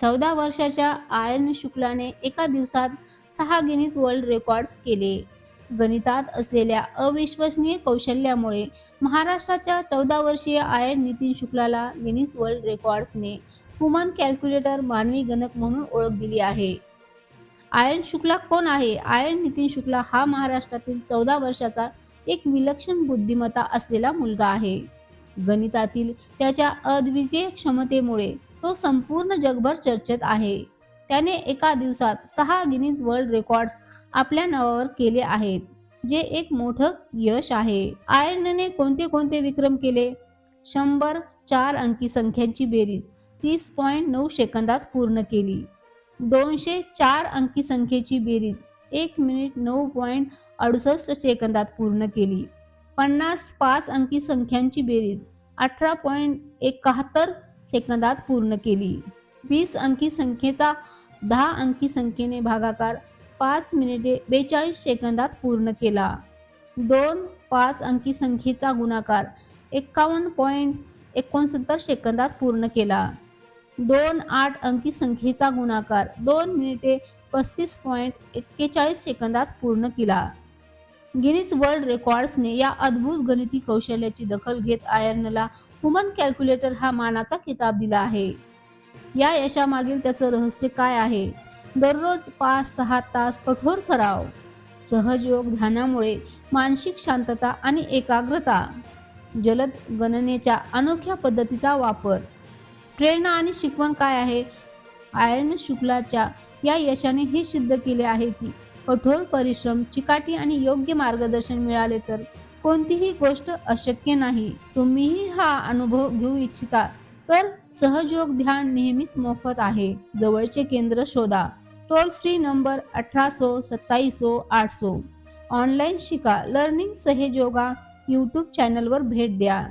चौदा वर्षाच्या आयन शुक्लाने एका दिवसात सहा गिनीज वर्ल्ड रेकॉर्ड्स केले. गणितात असलेल्या अविश्वसनीय कौशल्यामुळे महाराष्ट्राच्या चौदा वर्षीय आयन नितीन शुक्लाला गिनीज वर्ल्ड रेकॉर्ड्सने हुमन कॅल्क्युलेटर मानवी गणक म्हणून ओळख दिली आहे. आयन शुक्ला कोण आहे? आयन नितीन शुक्ला हा महाराष्ट्रातील चौदा वर्षाचा एक विलक्षण बुद्धिमत्ता असलेला मुलगा आहे. गणितातील त्याच्या अद्वितीय क्षमतेमुळे तो संपूर्ण जगभर चर्चेत आहे. त्याने एका दिवसात सहा गिनीज वर्ल्ड रेकॉर्ड्स आपल्या नावावर केले आहेत जे एक मोठं यश आहे. आयर्नने कोणते कोणते विक्रम केले? शंभर चार अंकी संख्यांची बेरीज तीस पॉईंट नऊ सेकंदात पूर्ण केली. दोनशे चार अंकी संख्येची बेरीज एक मिनिट नऊ पॉईंट अडुसष्ट सेकंदात पूर्ण केली. पन्नास पाच अंकी संख्यांची बेरीज अठरा पॉईंट एकाहत्तर सेकंदात पूर्ण केली. वीस अंकी संख्येचा दहा अंकी संख्येने भागाकार पाच मिनिटे बेचाळीस सेकंदात पूर्ण केला. दोन पाच अंकी संख्येचा गुणाकार एक्कावन्न पॉईंट एकोणसत्तर सेकंदात पूर्ण केला. दोन आठ अंकी संख्येचा गुणाकार दोन मिनिटे पस्तीस पॉईंट एक्केचाळीस सेकंदात पूर्ण केला. गिनीज वर्ल्ड रेकॉर्ड्सने या अद्भुत गणिती कौशल्याची दखल घेत आयर्नला हुमन कॅल्क्युलेटर हा मानाचा किताब दिला आहे. या यशामागील त्याचं रहस्य काय आहे? दररोज पाच सहा तास कठोर सराव सहज योग ध्यानामुळे मानसिक शांतता आणि एकाग्रता जलद गणनेच्या अनोख्या पद्धतीचा वापर. प्रेरणा आणि शिकवण काय आहे? आयर्न शुक्लाच्या या यशाने हे सिद्ध केले आहे की कठोर परिश्रम चिकाटी आणि योग्य मार्गदर्शन मिळाले तर कोणतीही गोष्ट अशक्य नाही. तुम्हीही हा अनुभव घेऊ इच्छिता. तर सहजयोग ध्यान नेहमीच मोफत आहे. जवळचे केंद्र शोधा. टोल फ्री नंबर अठराशो सत्ताईसो आठसो ऑनलाईन शिका. लर्निंग सहयोगा यूट्यूब चॅनलवर भेट द्या.